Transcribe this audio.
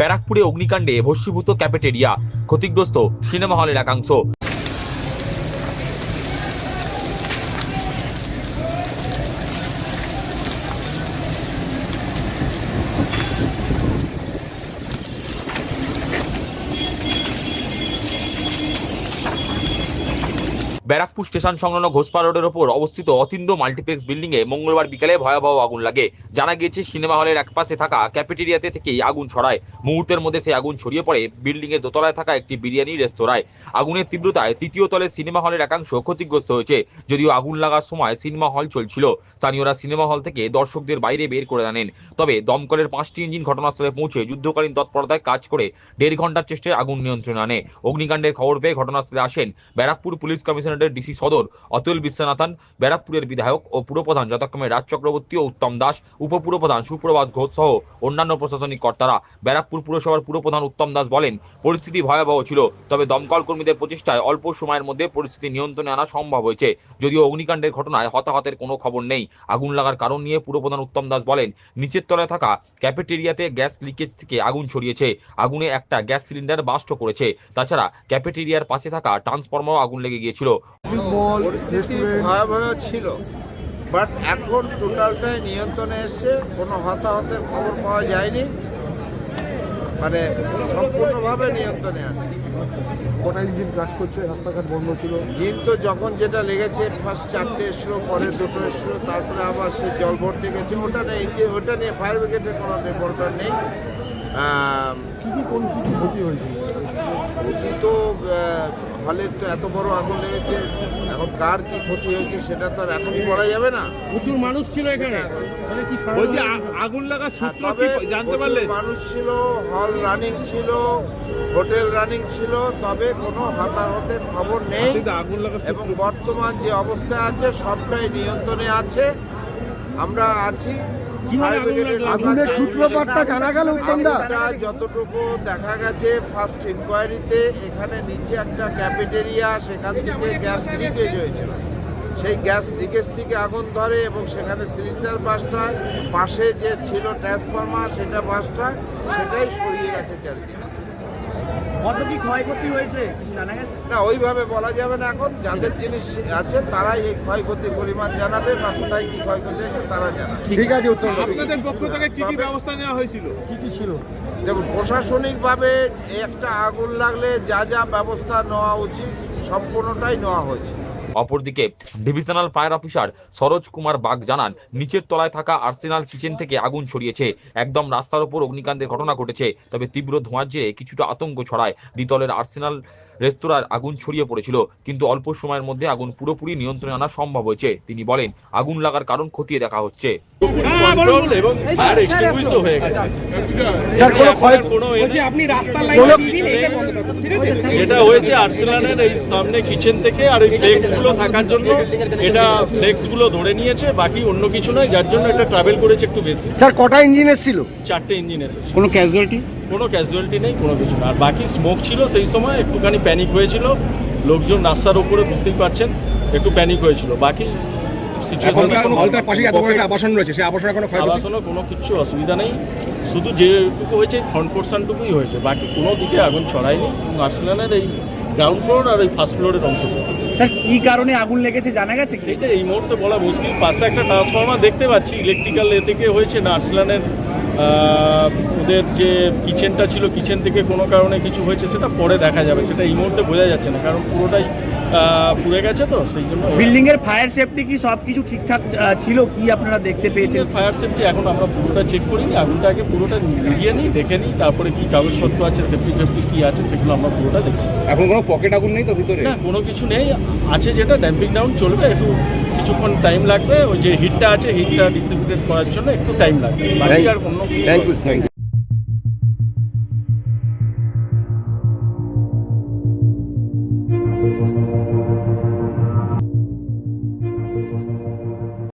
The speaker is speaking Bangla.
ব্যারাকপুরে অগ্নিকাণ্ডে ভস্মীভূত ক্যাফেটেরিয়া ক্ষতিগ্রস্ত সিনেমা হলের একাংশ। ব্যারাকপুর স্টেশন সংলগ্ন ঘোষপা রোডের ওপর অবস্থিত অতিন্দ মাল্টিপ্লেক্স বিল্ডিং এ মঙ্গলবার বিকালে ভয়াবহ আগুন লাগে। জানা গিয়েছে, সিনেমা হলের একপাশে থাকা ক্যাফেটেরিয়াতে থেকেই আগুন ছড়ায়। মুহূর্তের মধ্যে সেই আগুন ছড়িয়ে পড়ে বিল্ডিং এর দোতলায় থাকা একটি বিরিয়ানি রেস্তোরাঁয়। আগুনের তীব্রতায় তৃতীয় তলের সিনেমা হলের একাংশ ক্ষতিগ্রস্ত হয়েছে, যদিও আগুন লাগার সময় সিনেমা হল চলছিল। স্থানীয়রা সিনেমা হল থেকে দর্শকদের বাইরে বের করে আনেন। তবে দমকলের পাঁচটি ইঞ্জিন ঘটনাস্থলে পৌঁছে যুদ্ধকালীন তৎপরতায় কাজ করে দেড় ঘণ্টার চেষ্টায় আগুন নিয়ন্ত্রণে আনে। অগ্নিকাণ্ডের খবর পেয়ে ঘটনাস্থলে আসেন ব্যারাকপুর পুলিশ কমিশনারের ডিসি সদর, অতুল বিশ্বনাথন, ব্যারাকপুরের বিধায়ক ও পুরপ্রধান যথাক্রমে রাজ চক্রবর্তী ও উত্তম দাস, উপপুরপ্রধান সুপ্রভাত ঘোষ সহ অন্যান্য প্রশাসনিক কর্তারা ব্যারাকপুর পুরসভার পুরপ্রধান উত্তম দাস বলেন, পরিস্থিতি ভয়াবহ ছিল, তবে দমকল কর্মীদের প্রচেষ্টায় অল্প সময়ের মধ্যে পরিস্থিতি নিয়ন্ত্রণে আনা সম্ভব হয়েছে। যদিও অগ্নিকাণ্ডের ঘটনায় হতাহতের কোনো খবর নেই, আগুন লাগার কারণ নিয়ে পুরপ্রধান উত্তম দাস বলেন, নিচের তলায় থাকা ক্যাফেটেরিয়াতে গ্যাস লিকেজ থেকে আগুন ছড়িয়েছে, আগুনে একটা গ্যাস সিলিন্ডার বাস্ট করেছে। তাছাড়া ক্যাফেটেরিয়ার পাশে থাকা ট্রান্সফর্মারও আগুন লেগে গিয়েছিল। পরিস্থিতি ভয়াবহ ছিল। বাট এখন টোটালটাই নিয়ন্ত্রণে এসছে কোনো হতাহতের খবর পাওয়া যায়নি। মানে সম্পূর্ণভাবে নিয়ন্ত্রণে আছে। কটা ইঞ্জিন কাজ করছে? রাস্তাঘাট বন্ধ ছিল। জিন তো যখন যেটা লেগেছে ফার্স্ট চারটে এসলো পরে দুটো এসলো তারপরে আবার সে জল ভর্তি গেছে। ওটা নিয়ে যে ওটা নিয়ে ফায়ার ব্রিগেডের কোনো রিপোর্টার নেই। আম, কি কি কোন কি ক্ষতি হয়েছিল? ক্ষতি তো হলের তো এত বড় আগুন লেগেছে এখন কার কি ক্ষতি হয়েছে সেটা তো আর এখন বলা যাবে না। প্রচুর মানুষ ছিল এখানে। কি বলছি আগুন লাগার হ্যাঁ, সূত্র কি জানতে পারলেন মানুষ ছিল হল রানিং ছিল হোটেল রানিং ছিল তবে কোনো হতাহতের খবর নেই। কিন্তু আগুন লাগার এবং বর্তমান যে অবস্থা আছে সবটাই নিয়ন্ত্রণে আছে। আমরা আছি আগুনের সূত্রপাতটা জানা গেল উত্তমদা? যতটুকু দেখা গেছে ফার্স্ট ইনকোয়ারিতে এখানে নিচে একটা ক্যাফেটেরিয়া সেখান থেকে গ্যাস লিকেজ হয়েছিল। সেই গ্যাস লিকেজ থেকে আগুন ধরে এবং সেখানে সিলিন্ডার বাসটা পাশে যে ছিল ট্রান্সফরমার সেটা বাসটা সেটাই সরিয়ে গেছে চারিদিকে। কত কি ক্ষয়ক্ষতি হয়েছে কিছু জানা গেছে? না ওইভাবে বলা যাবে না এখন। যাদের জিনিস আছে তারাই এই ক্ষয়ক্ষতির পরিমাণ জানাবে বা কোথায় কি ক্ষয়ক্ষতি হয়েছে তারা জানাবে। ঠিক আছে উত্তম আপনাদের পক্ষ থেকে কি কি ব্যবস্থা নেওয়া হয়েছিল? কি কি ছিল? দেখুন প্রশাসনিকভাবে একটা আগুন লাগলে যা যা ব্যবস্থা নেওয়া উচিত সম্পূর্ণটাই নেওয়া হয়েছে। অপরদিকে divisional fire officer Saroj Kumar Bag জানান, নিচের তলায় থাকা আর্সেনাল কিচেন থেকে আগুন ছড়িয়েছে। একদম রাস্তার উপর অগ্নিকাণ্ডের ঘটনা ঘটেছে, তবে তীব্র ধোঁয়ার জেরে কিছুটা আতঙ্ক ছড়ায়। দ্বিতলের আর্সেনাল রেস্তোরাঁর আগুন ছড়িয়ে পড়েছিল কিন্তু অল্প সময়ের মধ্যে আগুন পুরোপুরি নিয়ন্ত্রণে আনা সম্ভব হয়েছে। তিনি বলেন আগুন লাগার কারণ খতিয়ে দেখা হচ্ছে। হয়ে কোনো যেটা হয়েছে আর্সেনালের এই সামনে কিচেন থেকে আর ওই ফ্লেক্সগুলো থাকার জন্য এটা ফ্লেক্সগুলো ধরে নিয়েছে বাকি অন্য কিছু নয় যার জন্য এটা ট্রাভেল করেছে একটু বেশি। স্যার কটা ইঞ্জিন এসেছিল? চারটে ইঞ্জিন এসেছে। কোনো ক্যাজুয়ালিটি কোনো ক্যাজুয়ালিটি নেই কোনো কিছু না। আর বাকি স্মোক ছিল সেই সময় একটুখানি প্যানিক হয়েছিল। লোকজন রাস্তার উপরে বুঝতেই পারছেন একটু প্যানিক হয়েছিল। বাকি আবাসন রয়েছে? সেই আবাসনের কোনো আবাসনও কোনো কিছু অসুবিধা নেই। শুধু যেটুকু হয়েছে ফ্রন্ট পোর্শনটুকুই হয়েছে। বাকি কোনো দিকে আগুন ছড়ায়নি। আর্সেনালের এই গ্রাউন্ড ফ্লোর আর এই ফার্স্ট ফ্লোরের স্যার কি কারণে আগুন লেগেছে জানা গেছে কি? সেটা এই মুহূর্তে বলা মুশকিল। পাশে একটা ট্রান্সফর্মার দেখতে পাচ্ছি। ইলেকট্রিক্যাল এ থেকে হয়েছে না ওদের যে কিচেনটা ছিল কিচেন থেকে কোনো কারণে কিছু হয়েছে সেটা পরে দেখা যাবে। সেটা এই মুহূর্তে বোঝা যাচ্ছে না কারণ পুরোটাই পুড়ে গেছে তো সেই জন্য বিল্ডিং এর ফায়ার সেফটি কি সব কিছু ঠিকঠাক ছিল? কি আপনারা দেখতে পেয়েছেন? ফায়ার সেফটি এখন আমরা পুরোটা চেক করিনি আগুনটা আগে পুরোটা নিভিয়ে নিই দেখে নিই তারপরে কি কাগজপত্র আছে সেফটি ফেফটি কি আছে সেগুলো আমরা পুরোটা দেখি এখন কোনো পকেট আগুন নেই তো ভিতরে? না কোনো কিছু নেই আছে যেটা ড্যাম্পিং ডাউন চলবে একটু কিছুক্ষণ টাইম লাগবে ওই যে হিটটা আছে হিটটা ডিস্ট্রিবিউটেড করার জন্য একটু টাইম লাগবে। বাকি আর অন্য থ্যাংক ইউ